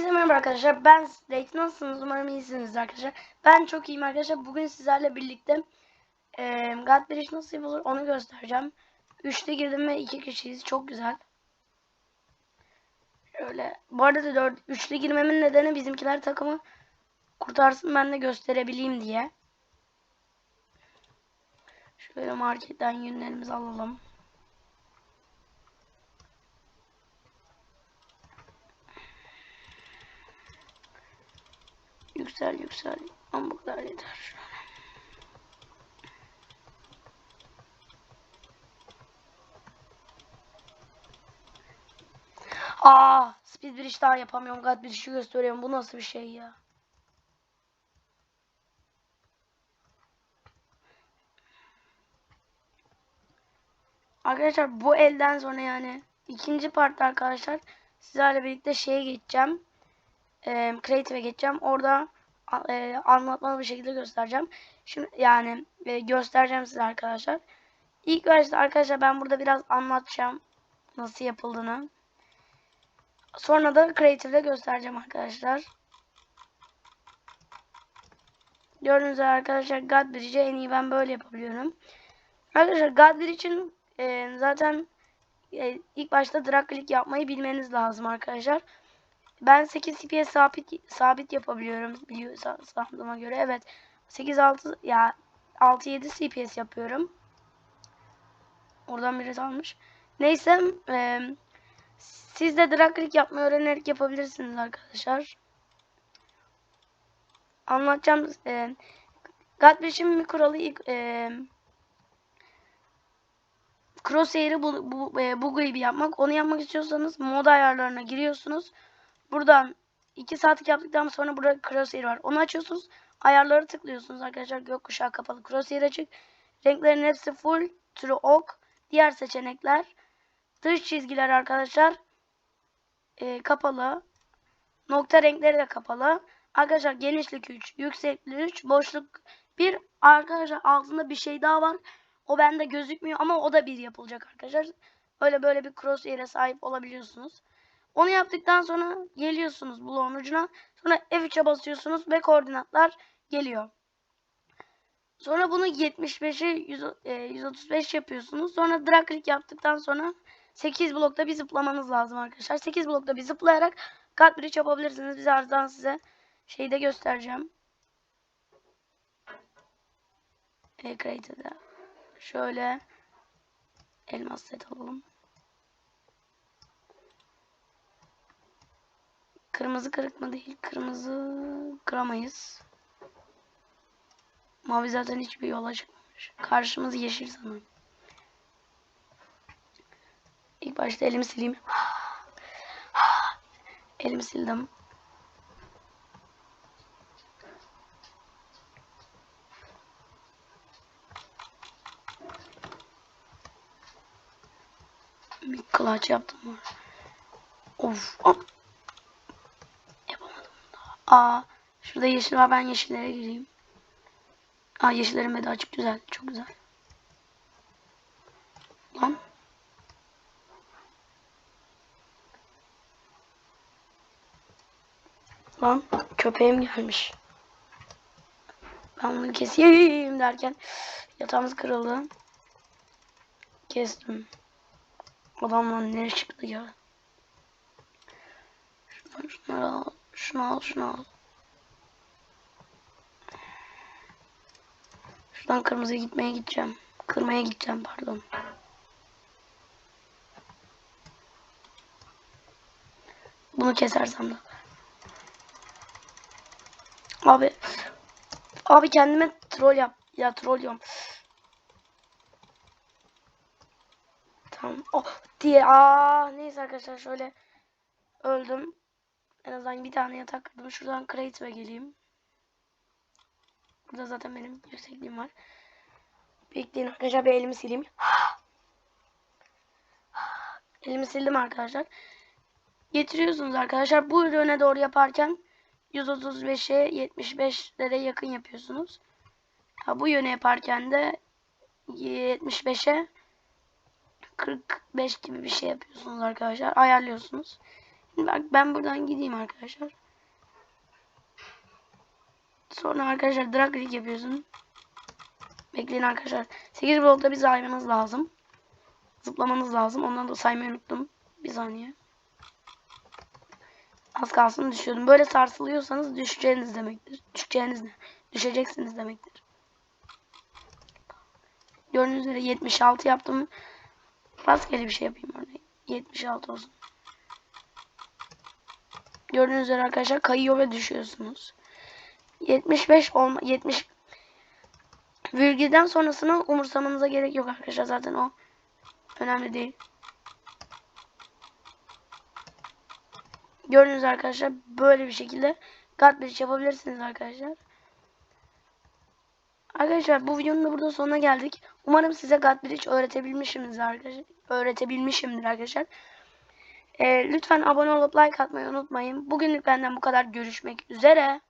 Herkese merhaba arkadaşlar. Ben Slate. Nasılsınız? Umarım iyisiniz arkadaşlar. Ben çok iyiyim arkadaşlar. Bugün sizlerle birlikte e, God Bridge nasıl yapılır onu göstereceğim. Üçte girdim ve iki kişiyiz. Çok güzel. Şöyle. Bu arada da dört, üçlü girmemin nedeni bizimkiler takımı kurtarsın ben de gösterebileyim diye. Şöyle marketten yünlerimizi alalım. Yüksel yüksel. Ama bu kadar yeter. Aa, speed bridge daha yapamıyorum. God bridge'i gösteriyorum. Bu nasıl bir şey ya? Arkadaşlar bu elden sonra yani ikinci partta arkadaşlar sizlerle birlikte şeye geçeceğim e, Creative'e geçeceğim. Orada e, anlatmalı bir şekilde göstereceğim. Şimdi yani e, göstereceğim size arkadaşlar. İlk başta arkadaşlar ben burada biraz anlatacağım nasıl yapıldığını. Sonra da Creative'de göstereceğim arkadaşlar. Gördüğünüz üzere arkadaşlar God Bridge'i en iyi ben böyle yapabiliyorum. Arkadaşlar God Bridge'in e, zaten e, ilk başta drag click yapmayı bilmeniz lazım arkadaşlar. Ben 8 CPS sabit sabit yapabiliyorum biliyor sandığıma göre. Evet. 8 6 ya 6 7 CPS yapıyorum. Oradan biri almış. Neyse e, siz de drag click yapmayı öğrenerek yapabilirsiniz arkadaşlar. Anlatacağım e, Godbridge'in bir kuralı ilk e, Crosshair'ı bu, bu, e, bu gibi yapmak. Onu yapmak istiyorsanız mod ayarlarına giriyorsunuz. Buradan 2 saatlik yaptıktan sonra burada crosshair var. Onu açıyorsunuz. Ayarları tıklıyorsunuz arkadaşlar. Gökkuşağı kapalı. Crosshair açık. Renklerin hepsi full. True ok. Diğer seçenekler. Dış çizgiler arkadaşlar. E, kapalı. Nokta renkleri de kapalı. Arkadaşlar genişlik 3. Yükseklik 3. Boşluk 1. Arkadaşlar altında bir şey daha var. O bende gözükmüyor ama o da bir yapılacak arkadaşlar. Öyle böyle bir crosshair'e sahip olabiliyorsunuz. Onu yaptıktan sonra geliyorsunuz bloğun ucuna. Sonra F3'e basıyorsunuz ve koordinatlar geliyor. Sonra bunu 75'e 135 yapıyorsunuz. Sonra drag click yaptıktan sonra 8 blokta bir zıplamanız lazım arkadaşlar. 8 blokta bir zıplayarak cut bridge yapabilirsiniz. Biz ardından size şeyi de göstereceğim. E, Create'de. Şöyle elmas set alalım. Kırmızı kırık mı değil. Kırmızı kıramayız. Mavi zaten hiçbir yola çıkmamış. Karşımız yeşil sanırım. İlk başta elimi sileyim. elimi sildim. Bir kılaç yaptım. Of. of. Aa, şurada yeşil var. Ben yeşillere gireyim. Aa, yeşillerin de açık güzel. Çok güzel. Lan. Lan köpeğim gelmiş. Ben bunu keseyim derken yatağımız kırıldı. Kestim. Adamlar nereye çıktı ya? Şunları, şunları al. Şunu al, şunu al. Şuradan kırmızıya gitmeye gideceğim. Kırmaya gideceğim pardon. Bunu kesersem de. Abi. Abi kendime troll yap. Ya troll yap. Tamam. Oh diye. Aa neyse arkadaşlar şöyle öldüm. En azından bir tane yatak kırdım. Şuradan Creative'e geleyim. Burada zaten benim yüksekliğim var. Bekleyin arkadaşlar bir elimi sileyim. elimi sildim arkadaşlar. Getiriyorsunuz arkadaşlar. Bu ürüne doğru yaparken 135'e 75'lere yakın yapıyorsunuz. Ha, bu yöne yaparken de 75'e 45 gibi bir şey yapıyorsunuz arkadaşlar. Ayarlıyorsunuz. Bak ben buradan gideyim arkadaşlar. Sonra arkadaşlar drag click yapıyorsun. Bekleyin arkadaşlar. 8 blokta bir saymanız lazım. Zıplamanız lazım. Ondan da saymayı unuttum. Bir saniye. Az kalsın düşüyordum. Böyle sarsılıyorsanız düşeceğiniz demektir. Düşeceğiniz ne? Düşeceksiniz demektir. Gördüğünüz üzere 76 yaptım. Rastgele bir şey yapayım örneğin. 76 olsun. Gördüğünüz üzere arkadaşlar kayıyor ve düşüyorsunuz. 75 olma 70 virgülden sonrasını umursamanıza gerek yok arkadaşlar zaten o önemli değil. Gördüğünüz arkadaşlar böyle bir şekilde God Bridge yapabilirsiniz arkadaşlar. Arkadaşlar bu videonun da burada sonuna geldik. Umarım size God Bridge öğretebilmişimdir arkadaşlar. Öğretebilmişimdir arkadaşlar. Ee, lütfen abone olup like atmayı unutmayın. Bugünlük benden bu kadar. Görüşmek üzere.